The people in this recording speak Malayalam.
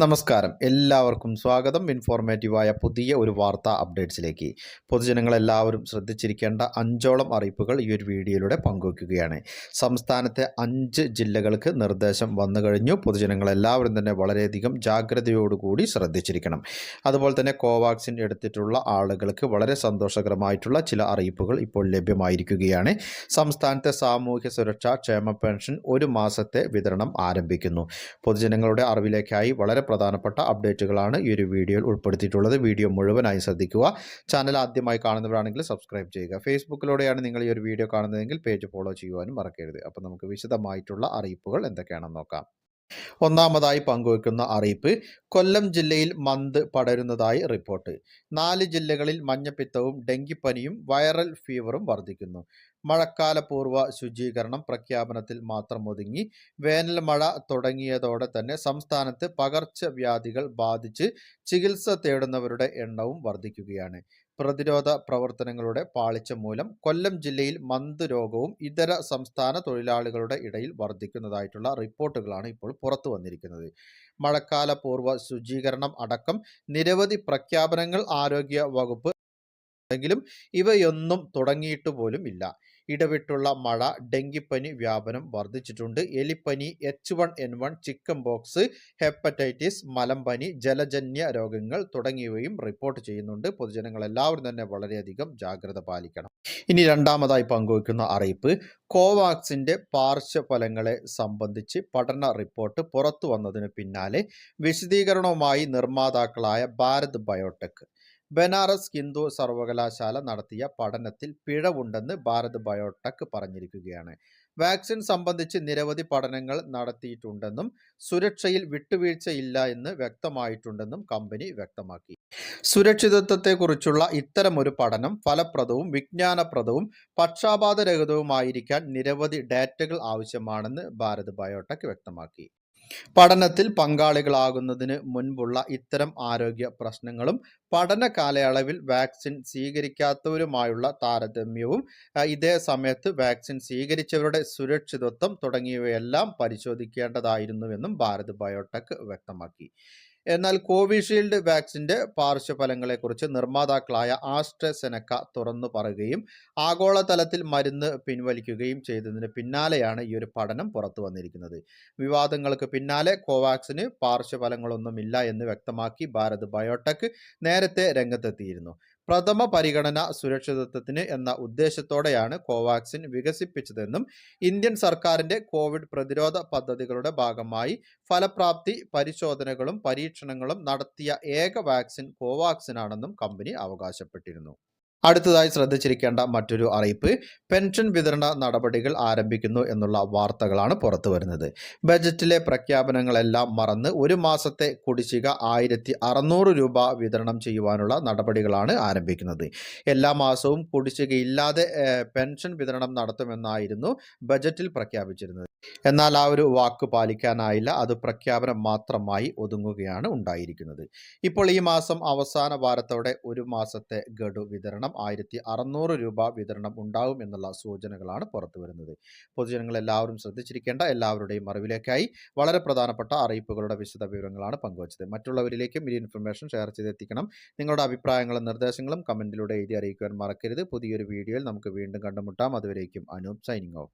നമസ്കാരം. എല്ലാവർക്കും സ്വാഗതം. ഇൻഫോർമേറ്റീവായ പുതിയ ഒരു വാർത്താ അപ്ഡേറ്റ്സിലേക്ക്. പൊതുജനങ്ങളെല്ലാവരും ശ്രദ്ധിച്ചിരിക്കേണ്ട അഞ്ചോളം അറിയിപ്പുകൾ ഈ ഒരു വീഡിയോയിലൂടെ പങ്കുവയ്ക്കുകയാണ്. സംസ്ഥാനത്തെ അഞ്ച് ജില്ലകൾക്ക് നിർദ്ദേശം വന്നു കഴിഞ്ഞു. പൊതുജനങ്ങളെല്ലാവരും തന്നെ വളരെയധികം ജാഗ്രതയോടുകൂടി ശ്രദ്ധിച്ചിരിക്കണം. അതുപോലെ തന്നെ കോവാക്സിൻ എടുത്തിട്ടുള്ള ആളുകൾക്ക് വളരെ സന്തോഷകരമായിട്ടുള്ള ചില അറിയിപ്പുകൾ ഇപ്പോൾ ലഭ്യമായിരിക്കുകയാണ്. സംസ്ഥാനത്തെ സാമൂഹ്യ സുരക്ഷാ ക്ഷേമ പെൻഷൻ ഒരു മാസത്തെ വിതരണം ആരംഭിക്കുന്നു. പൊതുജനങ്ങളുടെ അറിവിലേക്കായി വളരെ പ്രധാനപ്പെട്ട അപ്ഡേറ്റുകളാണ് ഈ ഒരു വീഡിയോയിൽ ഉൾപ്പെടുത്തിയിട്ടുള്ളത്. വീഡിയോ മുഴുവനായി ശ്രദ്ധിക്കുക. ചാനൽ ആദ്യമായി കാണുന്നവരാണെങ്കിൽ സബ്സ്ക്രൈബ് ചെയ്യുക. ഫേസ്ബുക്കിലൂടെയാണ് നിങ്ങൾ ഈ ഒരു വീഡിയോ കാണുന്നതെങ്കിൽ പേജ് ഫോളോ ചെയ്യുവാനും മറക്കരുത്. അപ്പോൾ നമുക്ക് വിശദമായിട്ടുള്ള അറിയിപ്പുകൾ എന്തൊക്കെയാണെന്ന് നോക്കാം. ഒന്നാമതായി പങ്കുവയ്ക്കുന്ന അറിയിപ്പ് കൊല്ലം ജില്ലയിൽ മന്ത് പടരുന്നതായി റിപ്പോർട്ട്. നാല് ജില്ലകളിൽ മഞ്ഞപ്പിത്തവും ഡെങ്കിപ്പനിയും വൈറൽ ഫീവറും വർദ്ധിക്കുന്നു. മഴക്കാലപൂർവ ശുചീകരണം പ്രഖ്യാപനത്തിൽ മാത്രം ഒതുങ്ങി വേനൽ മഴ തുടങ്ങിയതോടെ തന്നെ സംസ്ഥാനത്ത് പകർച്ചവ്യാധികൾ ബാധിച്ച് ചികിത്സ തേടുന്നവരുടെ എണ്ണവും വർദ്ധിക്കുകയാണ്. പ്രതിരോധ പ്രവർത്തനങ്ങളുടെ പാളിച്ച മൂലം കൊല്ലം ജില്ലയിൽ മന്ത് രോഗവും ഇതര സംസ്ഥാന തൊഴിലാളികളുടെ ഇടയിൽ വർദ്ധിക്കുന്നതായിട്ടുള്ള റിപ്പോർട്ടുകളാണ് ഇപ്പോൾ പുറത്തു വന്നിരിക്കുന്നത്. മഴക്കാല പൂർവ ശുചീകരണം അടക്കം നിരവധി പ്രഖ്യാപനങ്ങൾ ആരോഗ്യ വകുപ്പ് എങ്കിലും ഇവയൊന്നും തുടങ്ങിയിട്ട് പോലും ഇല്ല. ഇടവിട്ടുള്ള മഴ ഡെങ്കിപ്പനി വ്യാപനം വർദ്ധിച്ചിട്ടുണ്ട്. എലിപ്പനി H one N one chickenpox hepatitis മലമ്പനി ജലജന്യ രോഗങ്ങൾ തുടങ്ങിയവയും റിപ്പോർട്ട് ചെയ്യുന്നുണ്ട്. പൊതുജനങ്ങൾ എല്ലാവരും തന്നെ വളരെയധികം ജാഗ്രത പാലിക്കണം. ഇനി രണ്ടാമതായി പങ്കുവയ്ക്കുന്ന അറിയിപ്പ്. കോവാക്സിന്റെ പാർശ്വഫലങ്ങളെ സംബന്ധിച്ച് പഠന റിപ്പോർട്ട് പുറത്തു വന്നതിന് പിന്നാലെ വിശദീകരണവുമായി നിർമ്മാതാക്കളായ ഭാരത് ബയോടെക്. ബനാറസ് ഹിന്ദു സർവകലാശാല നടത്തിയ പഠനത്തിൽ പിഴവുണ്ടെന്ന് ഭാരത് ബയോടെക് പറഞ്ഞിരിക്കുകയാണ്. വാക്സിൻ സംബന്ധിച്ച് നിരവധി പഠനങ്ങൾ നടത്തിയിട്ടുണ്ടെന്നും സുരക്ഷയിൽ വിട്ടുവീഴ്ചയില്ല എന്ന് വ്യക്തമായിട്ടുണ്ടെന്നും കമ്പനി വ്യക്തമാക്കി. സുരക്ഷിതത്വത്തെക്കുറിച്ചുള്ള ഇത്തരമൊരു പഠനം ഫലപ്രദവും വിജ്ഞാനപ്രദവും പക്ഷാപാതരഹിതവുമായിരിക്കാൻ നിരവധി ഡാറ്റകൾ ആവശ്യമാണെന്ന് ഭാരത് ബയോടെക് വ്യക്തമാക്കി. പഠനത്തിൽ പങ്കാളികളാകുന്നതിന് മുൻപുള്ള ഇത്തരം ആരോഗ്യ പ്രശ്നങ്ങളും പഠന കാലയളവിൽ വാക്സിൻ സ്വീകരിക്കാത്തവരുമായുള്ള താരതമ്യവും ഇതേ സമയത്ത് വാക്സിൻ സ്വീകരിച്ചവരുടെ സുരക്ഷിതത്വം തുടങ്ങിയവയെല്ലാം പരിശോധിക്കേണ്ടതായിരുന്നുവെന്നും ഭാരത് ബയോടെക് വ്യക്തമാക്കി. എന്നാൽ കോവിഷീൽഡ് വാക്സിന്റെ പാർശ്വഫലങ്ങളെക്കുറിച്ച് നിർമ്മാതാക്കളായ ആസ്ട്രസെനക്ക തുറന്നു പറയുകയും ആഗോളതലത്തിൽ മരുന്ന് പിൻവലിക്കുകയും ചെയ്തതിന് പിന്നാലെയാണ് ഈ ഒരു പഠനം പുറത്തു വന്നിരിക്കുന്നത്. വിവാദങ്ങൾക്ക് പിന്നാലെ കോവാക്സിന് പാർശ്വഫലങ്ങളൊന്നുമില്ല എന്ന് വ്യക്തമാക്കി ഭാരത് ബയോടെക് നേരത്തെ രംഗത്തെത്തിയിരുന്നു. പ്രഥമ പരിഗണന സുരക്ഷിതത്വത്തിന് എന്ന ഉദ്ദേശത്തോടെയാണ് കോവാക്സിൻ വികസിപ്പിച്ചതെന്നും ഇന്ത്യൻ സർക്കാരിന്റെ കോവിഡ് പ്രതിരോധ പദ്ധതികളുടെ ഭാഗമായി ഫലപ്രാപ്തി പരിശോധനകളും പരീക്ഷണങ്ങളും നടത്തിയ ഏക വാക്സിൻ കോവാക്സിനാണെന്നും കമ്പനി അവകാശപ്പെട്ടിരുന്നു. അടുത്തതായി ശ്രദ്ധിച്ചിരിക്കേണ്ട മറ്റൊരു അറിയിപ്പ് പെൻഷൻ വിതരണ നടപടികൾ ആരംഭിക്കുന്നു എന്നുള്ള വാർത്തകളാണ് പുറത്തു വരുന്നത്. ബജറ്റിലെ പ്രഖ്യാപനങ്ങളെല്ലാം മറന്ന് ഒരു മാസത്തെ കുടിശ്ശിക ആയിരത്തി അറുന്നൂറ് രൂപ വിതരണം ചെയ്യുവാനുള്ള നടപടികളാണ് ആരംഭിക്കുന്നത്. എല്ലാ മാസവും കുടിശ്ശികയില്ലാതെ പെൻഷൻ വിതരണം നടത്തുമെന്നായിരുന്നു ബജറ്റിൽ പ്രഖ്യാപിച്ചിരുന്നത്. എന്നാൽ ആ ഒരു വാക്ക് പാലിക്കാനായില്ല. അത് പ്രഖ്യാപനം മാത്രമായി ഒതുങ്ങുകയാണ് ഉണ്ടായിരിക്കുന്നത്. ഇപ്പോൾ ഈ മാസം അവസാന വാരത്തോടെ ഒരു മാസത്തെ ഗഡു വിതരണം ആയിരത്തി അറുന്നൂറ് രൂപ വിതരണം ഉണ്ടാകും എന്നുള്ള സൂചനകളാണ് പുറത്തു വരുന്നത്. പൊതുജനങ്ങൾ എല്ലാവരും ശ്രദ്ധിച്ചിരിക്കേണ്ട എല്ലാവരുടെയും അറിവിലേക്കായി വളരെ പ്രധാനപ്പെട്ട അറിയിപ്പുകളുടെ വിശദ വിവരങ്ങളാണ് പങ്കുവച്ചത്. മറ്റുള്ളവരിലേക്കും ഈ ഇൻഫർമേഷൻ ഷെയർ ചെയ്തെത്തിക്കണം. നിങ്ങളുടെ അഭിപ്രായങ്ങളും നിർദ്ദേശങ്ങളും കമന്റിലൂടെ എഴുതി അറിയിക്കുവാൻ മറക്കരുത്. പുതിയൊരു വീഡിയോയിൽ നമുക്ക് വീണ്ടും കണ്ടുമുട്ടാം. അതുവരേക്കും അനൂപ് സൈനിങ് ഓഫ്.